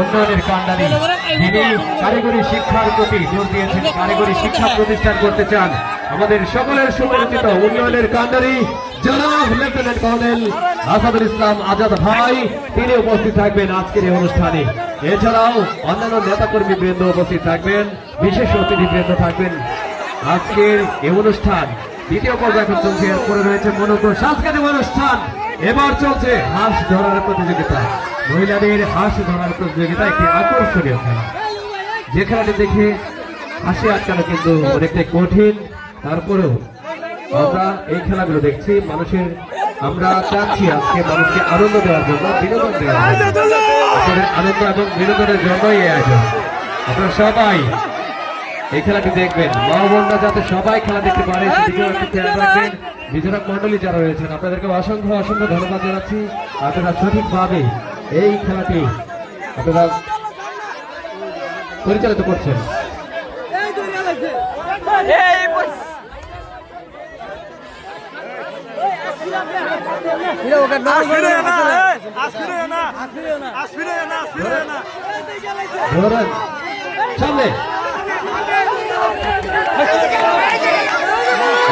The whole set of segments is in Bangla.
উন্নয়নের কান্ডারি। যিনি কারিগরি শিক্ষার প্রতি জোর দিয়েছেন কারিগরি শিক্ষা প্রতিষ্ঠান করতে চান আমাদের সকলের সুপরিচিত উন্নয়নের কান্ডারি জনাব লেফটেন্যান্ট কর্নেল আসাদুল ইসলাম আজাদ ভাই তিনি উপস্থিত থাকবেন আজকের এই অনুষ্ঠানে। এছাড়াও অন্যান্য নেতাকর্মী বৃন্দ উপস্থিত থাকবেন বিশেষ অতিথি বৃন্দ থাকবেন। আজকের এই অনুষ্ঠান দ্বিতীয় পর্যায়ে এখন চলছে এরপরে রয়েছে মনোজ্ঞ সাংস্কৃতিক অনুষ্ঠান। এবার চলছে হাঁস ধরার প্রতিযোগিতা। মহিলাদের হাঁস ধরার প্রতিযোগিতা একটি আকর্ষণীয় খেলা। যে খেলাটি দেখে হাসি আটকানো কিন্তু অনেকটাই কঠিন তারপরেও আমরা এই খেলাগুলো দেখছি। মানুষের আমরা চাচ্ছি আজকে মানুষকে আনন্দ দেওয়ার জন্য বিনোদন দেওয়ার আপনাদের আনন্দ এবং বিনোদনের জন্যই এই আয়োজন। আপনারা সবাই এই খেলাটি দেখবেন। মা বোনরা যাতে সবাই খেলা দেখতে পারে সেদিকেও একটু খেয়াল রাখবেন। নিজেরা মন্ডলী যারা রয়েছেন আপনাদেরকে অসংখ্য অসংখ্য ধন্যবাদ জানাচ্ছি। আপনারা সঠিকভাবে এই খেলাটি আপনারা পরিচালিত করছেন।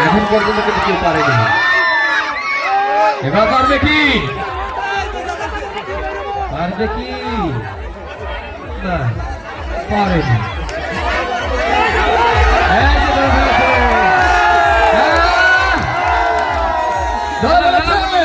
এখন পর্যন্ত কিন্তু কেউ পারেনি। এবার পারবে কি? পারবে কি না পারেনি এই যে ধরে। আহ! ধরে ফেলেছে।